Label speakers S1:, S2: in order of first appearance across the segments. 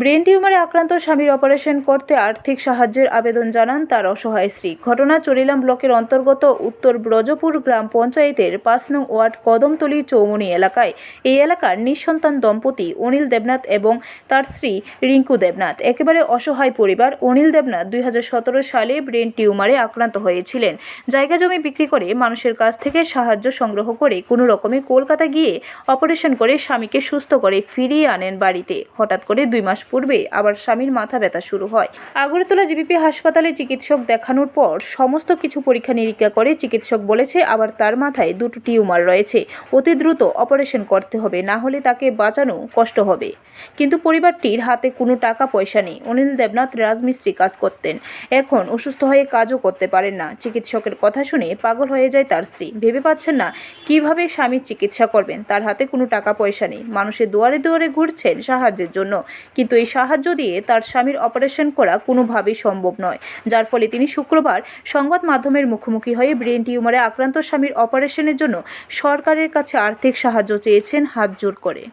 S1: Brain টিউমারে আক্রান্ত স্বামীর operation করতে আর্থিক সাহায্যের আবেদন জানান তার অসহায় স্ত্রী। ঘটনা চরিলাম ব্লকের অন্তর্গত উত্তর ব্রজপুর গ্রাম পঞ্চায়েতের পাঁচ নং ওয়ার্ড কদমতলী চৌমনি এলাকায়। এই এলাকার নিঃসন্তান দম্পতি অনিল দেবনাথ এবং তার স্ত্রী রিঙ্কু দেবনাথ। একেবারে অসহায় পরিবার। অনিল দেবনাথ দুই হাজার সতেরো সালে ব্রেন টিউমারে আক্রান্ত হয়েছিলেন। জায়গা জমি বিক্রি করে মানুষের কাছ থেকে সাহায্য সংগ্রহ করে কোনো রকমে কলকাতা গিয়ে অপারেশন করে স্বামীকে সুস্থ করে ফিরিয়ে আনেন বাড়িতে। হঠাৎ করে দুই মাস পূর্বে আবার স্বামীর মাথা ব্যথা শুরু হয়। আগরতলা জিবিপি হাসপাতালে চিকিৎসক দেখানোর পর সমস্ত কিছু পরীক্ষা নিরীক্ষা করে চিকিৎসক বলেছে আবার তার মাথায় দুটো টিউমার রয়েছে। অতি দ্রুত অপারেশন করতে হবে, না হলে তাকে বাঁচানো কষ্ট হবে। কিন্তু পরিবারটির হাতে কোনো টাকা পয়সা নেই। অনিল দেবনাথ রাজমিস্ত্রি কাজ করতেন। এখন অসুস্থ হয়ে কাজও করতে পারেন না। চিকিৎসকের কথা শুনে পাগল হয়ে যায় তার স্ত্রী। ভেবে পাচ্ছেন না কীভাবে স্বামীর চিকিৎসা করবেন। তার হাতে কোনো টাকা পয়সা নেই। মানুষের দুয়ারে দুয়ারে ঘুরছেন সাহায্যের জন্য। কিন্তু এই সাহায্য দিয়ে তার স্বামীর অপারেশন করা কোনোভাবেই সম্ভব নয়। যার ফলে তিনি শুক্রবার সংবাদ মাধ্যমের মুখোমুখি হয়ে ব্রেন টিউমারে আক্রান্ত স্বামীর অপারেশনের জন্য সরকারের কাছে আর্থিক সাহায্য চেয়েছেন হাত জোর করে।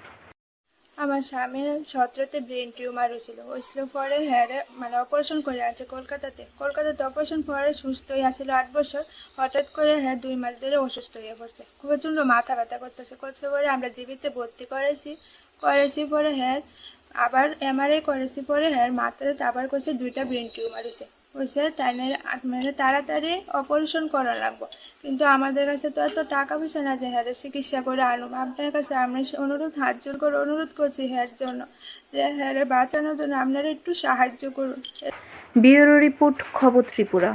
S2: আমার স্বামীর সতেরোতে ব্রেন টিউমার হয়েছিল। হয়েছিল পরে হ্যাঁ মানে অপারেশন করে আছে কলকাতাতে। কলকাতাতে অপারেশন পরে সুস্থ হয়ে আসছিল আট বছর। হঠাৎ করে হ্যাঁ দুই মাস ধরে অসুস্থ হয়ে পড়ছে। খুব প্রচণ্ড মাথা ব্যথা করতেছে। করছে পরে আমরা জীবিতে ভর্তি করেছি। করেছি পরে হ্যাঁ আবার এমআরআই করেছি পরে হ্যাঁ মাথাতে আবার করছে, দুইটা ব্রেন টিউমার হয়েছে। হয়েছে তাই মানে তাড়াতাড়ি অপারেশন করা লাগবো। কিন্তু আমাদের কাছে তো এত টাকা পয়সা না যে হ্যাঁ চিকিৎসা করে আনুম আপনার কাছে আমরা অনুরোধ, হাত জোর করে অনুরোধ করছি হ্যার জন্য যে হ্যাঁ বাঁচানোর জন্য আপনারা একটু সাহায্য করুন।
S1: ব্যুরো রিপোর্ট, খবর ত্রিপুরা।